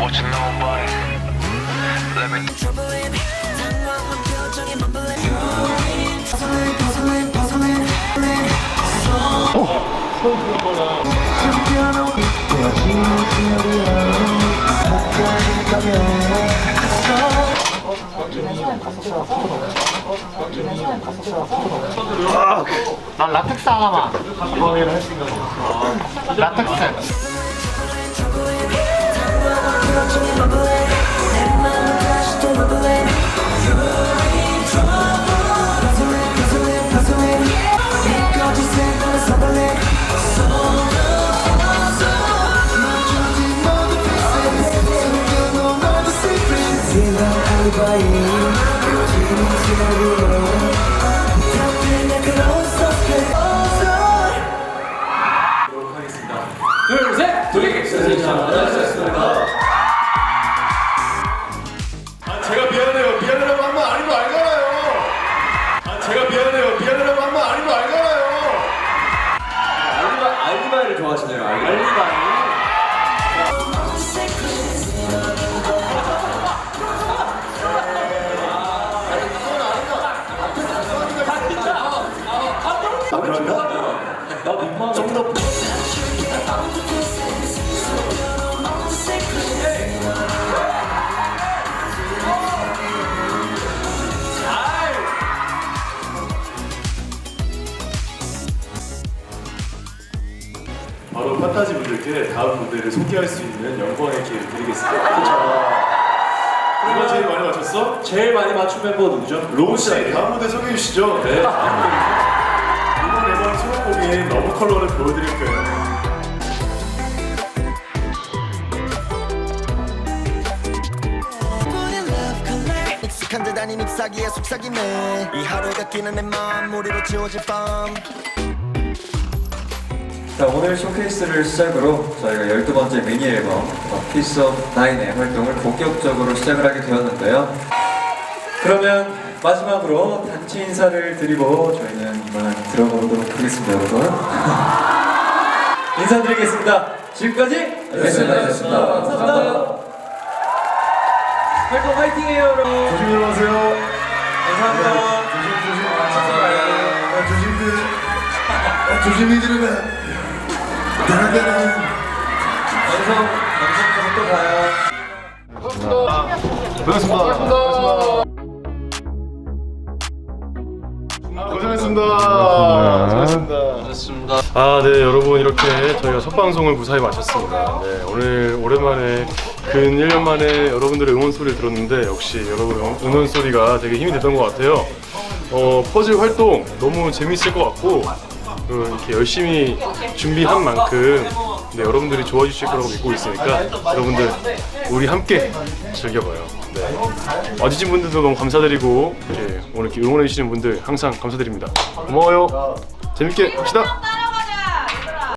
what you know about it. Let me 난 라텍스 하나만. 라텍스. 아 좋아하시네요. 알리바이. 좀더 바로 판타지 분들께 다음 무대를 소개할 수 있는 영광의 기회를 드리겠습니다. 그렇죠. 누가 제일 많이 맞췄어? 제일 많이 맞춘 멤버 누구죠? 로우 씨 다음 무대 소개해 주시죠. 네. 이번 앨범 수록곡인 너무 컬러를 보여드릴 거예요. 익숙한 듯 아닌 잎사귀의 속삭임에 이 하루가 끼는 내 마음 무리로 지워질 밤 자, 오늘 쇼케이스를 시작으로 저희가 12번째 미니 앨범 피스 오브 나인의 활동을 본격적으로 시작을 하게 되었는데요. 그러면 마지막으로 단체 인사를 드리고 저희는 이만 들어가보도록 하겠습니다, 여러분. 인사드리겠습니다. 지금까지 SNS였습니다. 감사합니다. 활동 화이팅해요, 여러분. 조심히 들어가세요. 감사합니다. 조심 조심. 아, 조심 들. 아, 조심히 들 또 가요. 아, 네, 여러분 이렇게 저희가 첫 방송을 무사히 마쳤습니다. 네, 오늘 오랜만에 근 1년 만에 여러분들의 응원 소리를 들었는데 역시 여러분의 응원 소리가 되게 힘이 됐던 것 같아요. 어, 퍼즐 활동 너무 재밌을 것 같고 그 이렇게 열심히 준비한 만큼 네, 여러분들이 좋아해 주실 거라고 믿고 있으니까 여러분들 우리 함께 즐겨봐요. 네. 와주신 분들도 너무 감사드리고 이렇게 오늘 이렇게 응원해 주시는 분들 항상 감사드립니다. 고마워요. 재밌게 합시다.